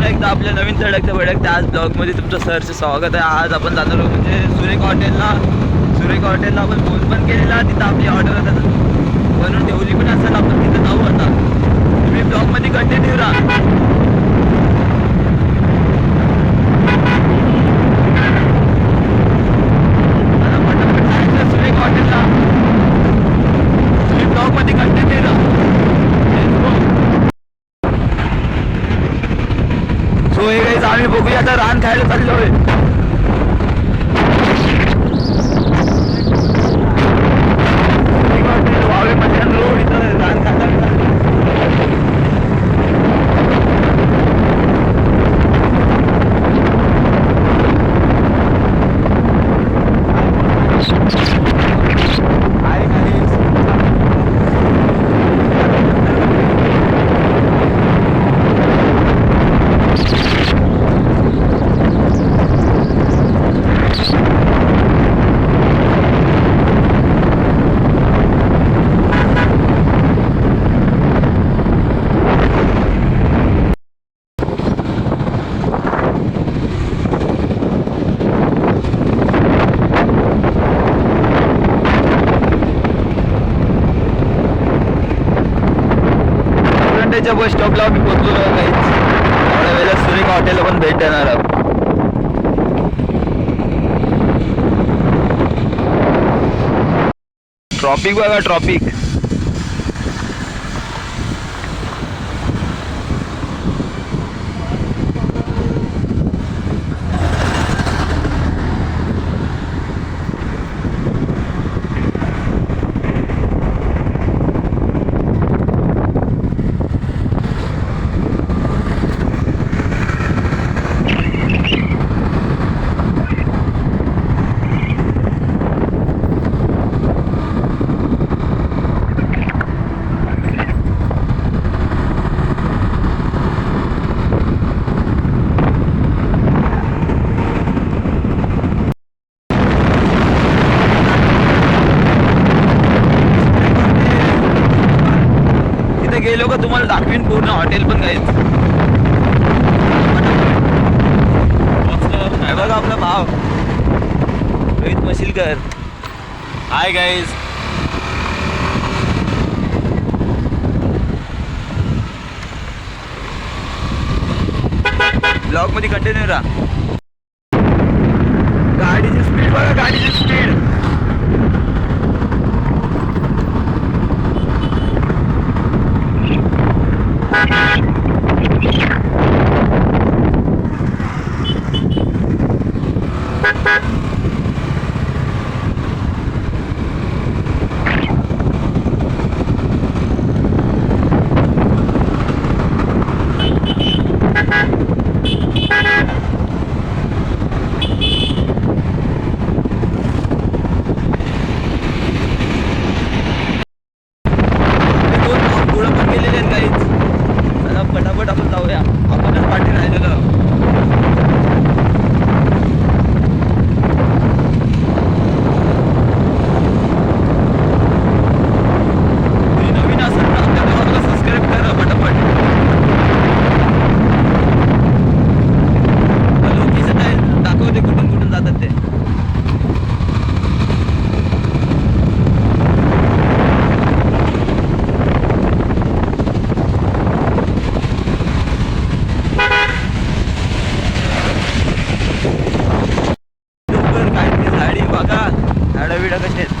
पुन्हा एकदा आपल्या नवीन धडकत्या भडकत्या आज ब्लॉगमध्ये तुमचं सरचं स्वागत आहे. आज आपण जाणार आहोत म्हणजे सुरेख हॉटेलला. सुरेख हॉटेलला आपण फोन पण केलेला. तिथं आपली ऑर्डर आता बनवून ठेवली पण असेल आपण तिथं जाऊ आता. तुम्ही ब्लॉगमध्ये कंटिन्यू राहा आता पटापट जायचं सुरेख हॉटेलला तुम्ही ब्लॉगमध्ये कंटिन्यू राहा Let's go. सो हे काही आम्ही बघूया आता रान खायला चाललोय वावे मध्यान रोड इथं रान खायला चाललोय. आहे काही पुरंडेच्या बस स्टॉपला आम्ही पोहोचलो काहीच. थोड्या वेळेला सुरेख हॉटेलला पण भेट देणार आहोत. ट्रॉपिक बघा ट्रॉपिक तिथे गेलो का तुम्हाला दाखवीन पूर्ण हॉटेल पण काहीच बघा आपला भाव. रोहित मशीलकर. हाय गाईज ब्लॉकमध्ये कंटिन्यू राहा. गाडीची स्पीड बघा गाडीची स्पीड हे दोन भाऊ पुढं पण गेलेले आहेत काहीच चला पटापट आपण जाऊया आपणच पाठी राहिलेलं तुम्ही नवीन असेल तर आपल्या ब्लॉगला सबस्क्राईब करा पटापट लोकेशन आहे दाखवते कुठून कुठून जातात ते डोंगर काय ते झाडी बघा झाडं बिडं कसे आहेत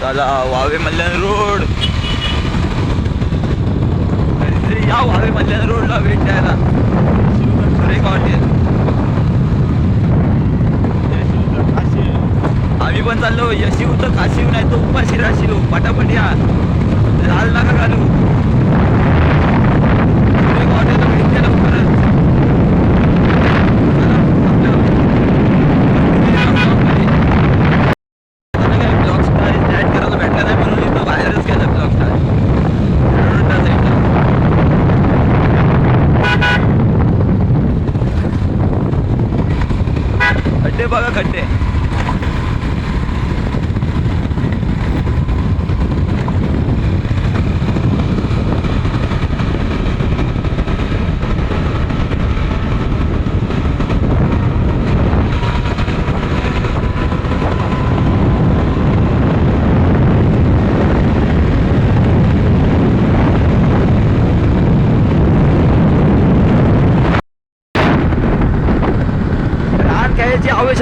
चला वावे मल्याण रोड. या वावे मल्याण रोडला भेट द्यायला सुरेख हॉटेल आम्ही पण चाललो. यशिव तर काशिव नाही तो उपाशी राशीव. पटापट या. लाल नका घालू सुरेख हॉटेलला भेट द्या लवकरच चला, आपलं- मला काय ब्लॉग स्टार ऍड करायला भेटला नाही म्हणून इथं बाहेरच केलं ब्लॉग स्टार रोडच्या साईडला खड्डे बघा खड्डे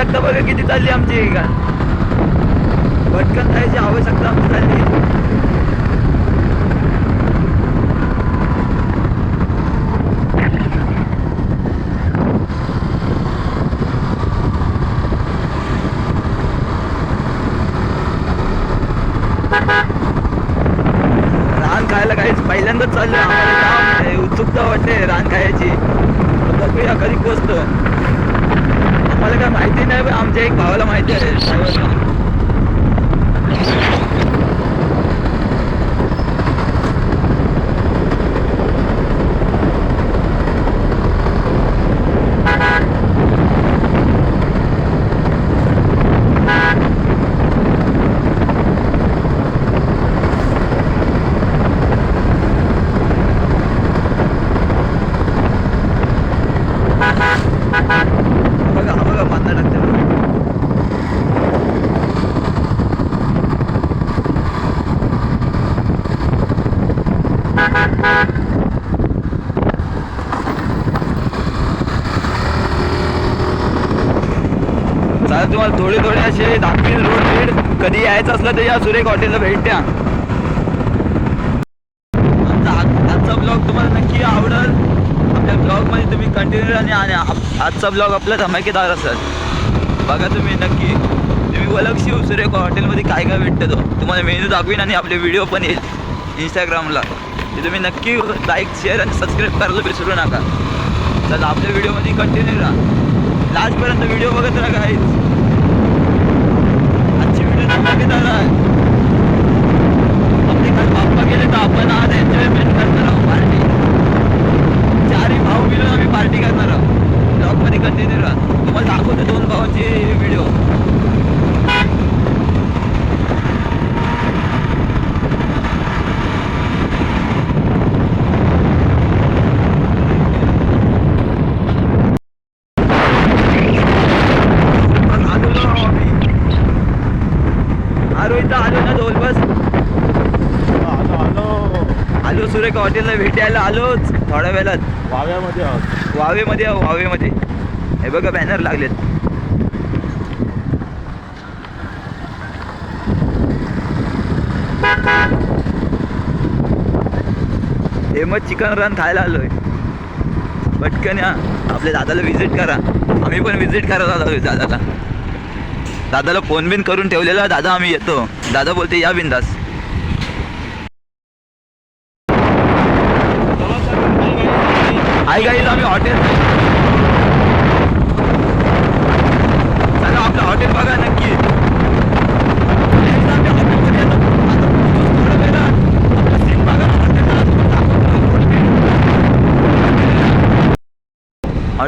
आवश्यकता बघा किती चालली आमची का भटकन जायची आवश्यकता आमची चालली. रान खायला काहीच पहिल्यांदाच चाललं आम्हाला. उत्सुकता वाटते रान खायची. बघूया कधी पोचतो आम्हाला काय माहिती नाही आमच्या एक भावाला माहिती आहे driver ला. बघा हा बघा माता टाकते बघा. चला तुम्हाला थोडे थोडे असे दाखवील रोड बीड कधी यायचं असलं तर या सुरेख हॉटेलला भेट द्या. आमचा आजचा ब्लॉग तुम्हाला नक्की आवडेल. आपल्या ब्लॉगमध्ये तुम्ही कंटिन्यू आणि आणि आजचा ब्लॉग आपला धमाकेदार असेल. बघा तुम्ही नक्की. तुम्ही ओळख सुरेख हॉटेलमध्ये काय काय भेटतं तो. तुम्हाला मेन्यू दाखवीन आणि आपले व्हिडिओ पण येईल इंस्टाग्रामला ते तुम्ही नक्की लाईक शेअर आणि सबस्क्राईब करायला विसरू नका. चला आपल्या व्हिडिओमध्ये कंटिन्यू राहा. लास्टपर्यंत व्हिडिओ बघत राहा काहीच आजची व्हिडिओ धमाकेदार आहे आपले काल बाप्पा गेले तर आपण आज एन्जॉयमेंट करणार आहोत पार्टी चारही भाऊ मिळून आम्ही पार्टी करणार. आहोत ब्लॉगमध्ये कंटिन्यू राहा. तुम्हाला दाखवतो दोन भावांचे व्हिडिओ आलो ना आम्ही. आलो इथं आलो ना दोन बस आलो आलो सुरेख हॉटेलला भेटायला आलोच. थोड्या वेळात. वाव्यामध्ये आहोत. वावेमध्ये आहो, वावेमध्ये. हे बघा बॅनर लागलेत. फेमस चिकन रन खायला आलोय. पटकन या. आपल्या दादाला व्हिजिट करा. आम्ही पण व्हिजिट करायला आलोय दादाला. दादाला फोन बिन करून ठेवलेला. दादा आम्ही येतो. दादा बोलते या बिंदास हाय गाईज आम्ही हॉटेल चला आपलं हॉटेल बघा नक्की Next आम्ही हॉटेलमध्ये येतो. आता थोडं वेळात आपलं scene बघा, हॉटेलला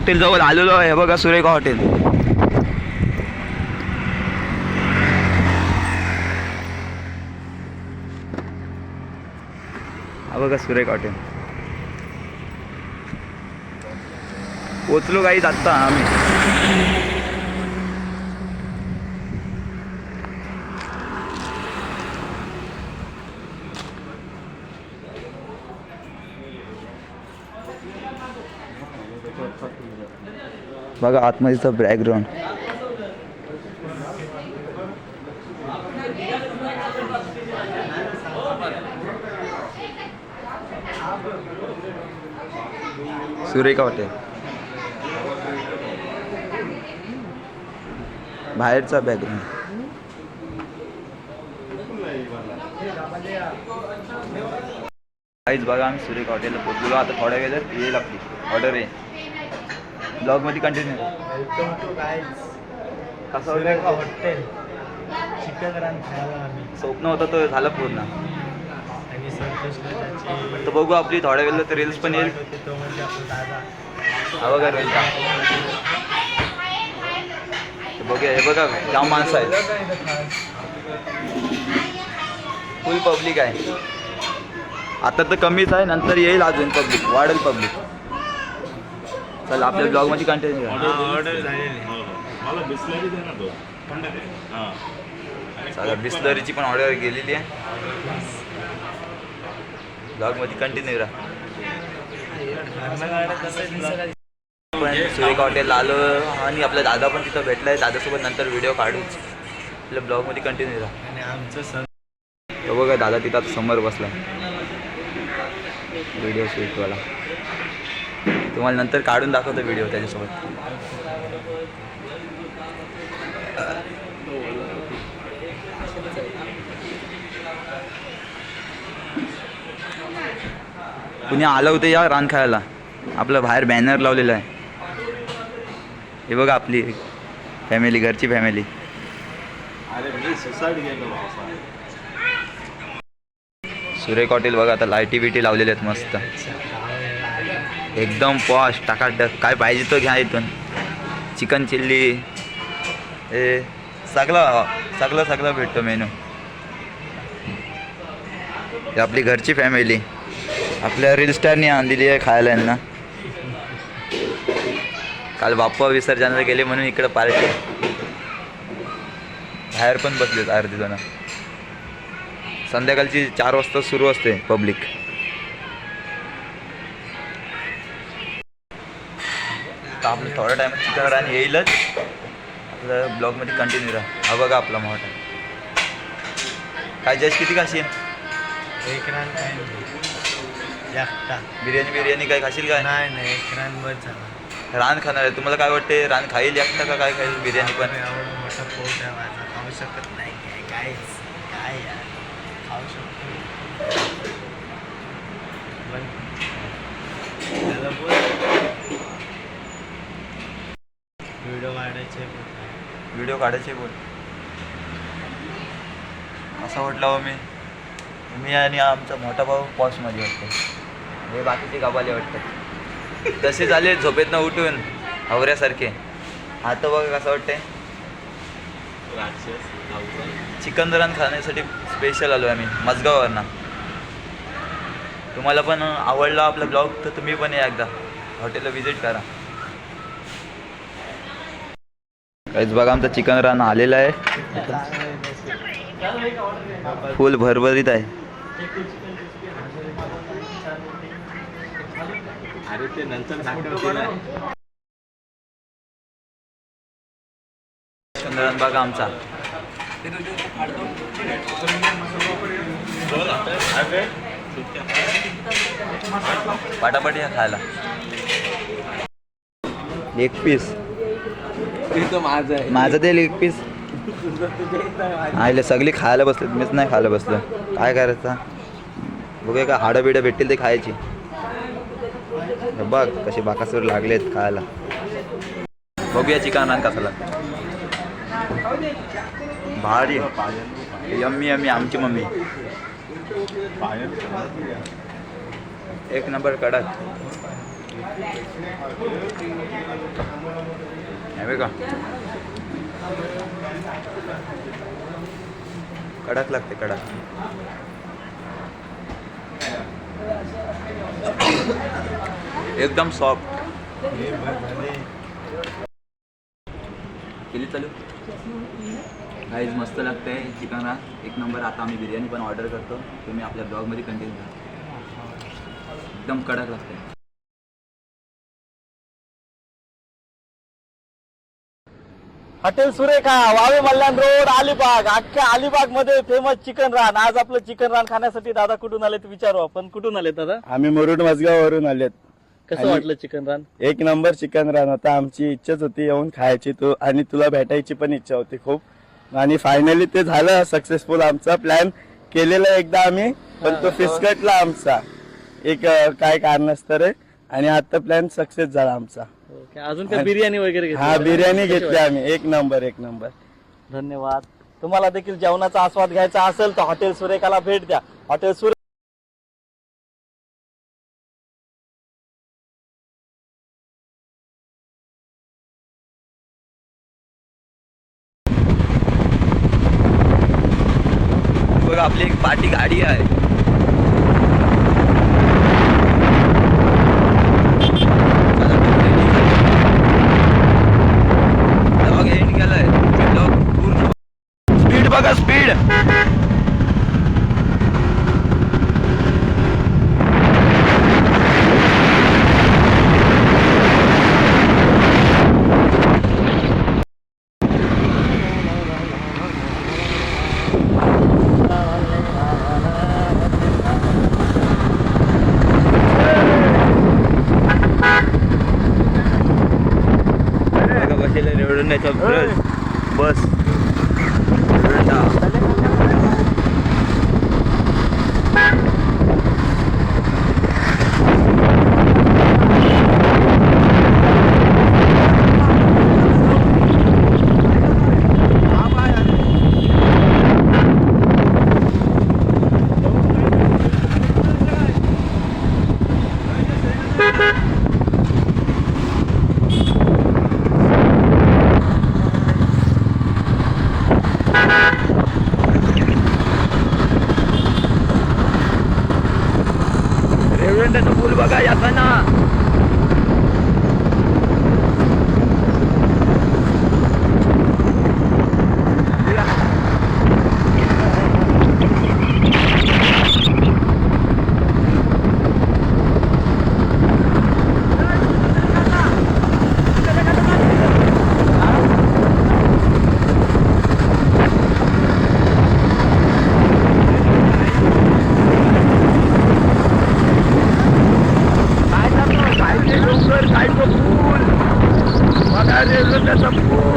हॉटेल जवळ आलेलो आहे. बघा सुरेखा हॉटेल. हा बघा सुरेख हॉटेल. पोचलो काही आत्ता आम्ही. बघा आतमध्येचं बॅकग्राऊंड सुरेखा हॉटेल बाहेरचा बॅकग्राऊंड काहीच बघा आम्ही सुरेख हॉटेलला पोहोचलो आता थोड्या वेळात येईल आपली. ऑर्डर आहे. ब्लॉगमध्ये कंटिन्यू वेलकम टू गाईज कसं हॉटेल चिकन रान खायला आम्ही. स्वप्न होतं तो झालं पूर्ण. आणि तर बघू आपली थोड्या वेळेला रील्स पण येईल. तो म्हणजे आपला दादा. हा बघा रील्स बघूया हे बघा जाम माणसं आहेत. फुल पब्लिक आहे. आता तर कमीच आहे नंतर येईल अजून पब्लिक वाढेल पब्लिक चला आपल्या ब्लॉगमध्ये कंटिन्यू ऑर्डर झालेली. मला बिस्लरी दे ना तो. थंड दे हां. चला बिस्लरीची पण ऑर्डर गेलेली आहे. ब्लॉगमध्ये कंटिन्यू राहा आपण सुरेखा हॉटेलला आलो आणि आपला दादा पण तिथं भेटला आहे दादासोबत नंतर व्हिडिओ काढूच. आपल्या ब्लॉगमध्ये कंटिन्यू राहा आमचं तो बघा दादा तिथं समोर बसला व्हिडिओ शूटवाला तुम्हाला नंतर काढून दाखवतो व्हिडिओ त्याच्यासोबत. कुणी आलं होतं या रान खेळायला? आपलं बाहेर बॅनर लावलेलं आहे. हे बघा आपली फॅमिली घरची फॅमिली. सुरेख हॉटेल बघा आता लाईटी बिटी लावलेल्या आहेत मस्त. एकदम पॉश टाकाटक काय पाहिजे तो घ्या इथून. Chicken chilli. ए सगळं हो, सगळं सगळं भेटतो मेनू. ही आपली घरची फॅमिली आपल्या रील स्टारनी आणलेली आहे खायला यांना. काल बाप्पा विसर्जनाला गेले म्हणून इकडं पार्टी बाहेर पण बसले अर्धी जण. संध्याकाळची चार वाजता सुरू असते पब्लिक तर आपलं थोडा टाइम चिकन रान येईलच. आपलं ब्लॉगमध्ये कंटिन्यू राहा. हा बघा आपला मोठा. काय जस्ट किती खाशील? एक रान काय एकटा बिर्याणी बिर्याणी काय खाशील काय? नाही नाही एक रान झाला. रान खाणार आहे. तुम्हाला काय वाटते रान खाईल एकटा का काय खाईल? बिर्याणी पण एवढं मोठं पोट आहे माझं खाऊ शकत नाही काय कायच काय यार खाऊ शकतो पण त्याला बोल व्हिडिओ काढायचे व्हिडिओ काढायचे बोल. असा वाटला हो मी. मी आणि आमचा मोठा भाऊ पॉशमध्ये वाटतो हे बाकीचे गावाले वाटतात तसे झाले झोपेतनं उठून हवऱ्यासारखे आता बघा कसं वाटतंय. चिकन रान खाण्यासाठी स्पेशल आलो आम्ही मजगाववरनं. तुम्हाला पण आवडला आपला ब्लॉग तर तुम्ही पण या एकदा. हॉटेलला व्हिजिट करा. काहीच बघा आमचं चिकन रान आलेलं आहे. फुल भरभरीत आहे. अरे ते नंतर बघा आमचा. पाटापाटी खायला. एक पीस. माझं आहे. माझं ते लेग पीस आईले सगळी खायला बसले मीच नाही खायला बसलो. काय करायचं? बघूया का हाडं बिडं भेटतील ते खायची. बघ कसे बाकासूर लागलेत खायला. बघूया चिकन रान कसा भारी. यम्मी यम्मी आमची मम्मी. एक नंबर कडक. हे का कडक लागते कडक. एकदम सॉफ्ट केली चालू? काहीच मस्त लागतंय. चिकन एक नंबर आता आम्ही बिर्याणी पण ऑर्डर करतो. तुम्ही आपल्या ब्लॉगमध्ये कंटिन्यू करा. एकदम कडक लागते हॉटेल सुरेखा वावे मल्याण रोड अलिबाग. अख्ख्या अलिबागमध्ये फेमस चिकन रान आज आपलं चिकन रान खाण्यासाठी दादा कुठून आलेत विचारू आपण. कुठून आलेत दादा? आम्ही मुरुड मजगाववरून आलेत. कसं आणि- वाटलं चिकन रान एक नंबर चिकन रान होता आमची इच्छाच होती येऊन खायची. तू आणि तुला भेटायची पण इच्छा होती खूप. आणि फायनली ते झालं. सक्सेसफुल आमचा प्लॅन केलेला एकदा आम्ही. पण तो फिसकटला आमचा. एक अं, काय कारणास्तव आहे आणि आता प्लॅन सक्सेस झाला आमचा ओके. अजून काय बिर्याणी वगैरे घेतली हा? बिर्याणी घेतली आम्ही एक नंबर एक नंबर? धन्यवाद तुम्हाला देखील जेवणाचा आस्वाद घ्यायचा असेल तर हॉटेल सुरेखाला भेट द्या हॉटेल सुरे स्पीड बघा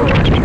world.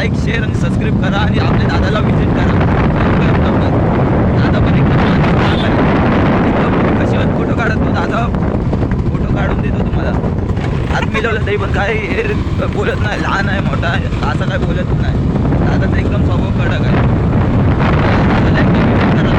लाईक शेअर आणि सबस्क्राईब करा आणि आपल्या दादाला विजिट करा. दादा पण एकदम कशीवर फोटो काढत तो दादा? फोटो काढून देतो तुम्हाला. हात मिळवलं तरी पण काय हे बोलत नाही लहान आहे मोठा आहे असं काय बोलत नाही. दादाचा एकदम स्वभाव कडक आहे. दादाला विजिट करा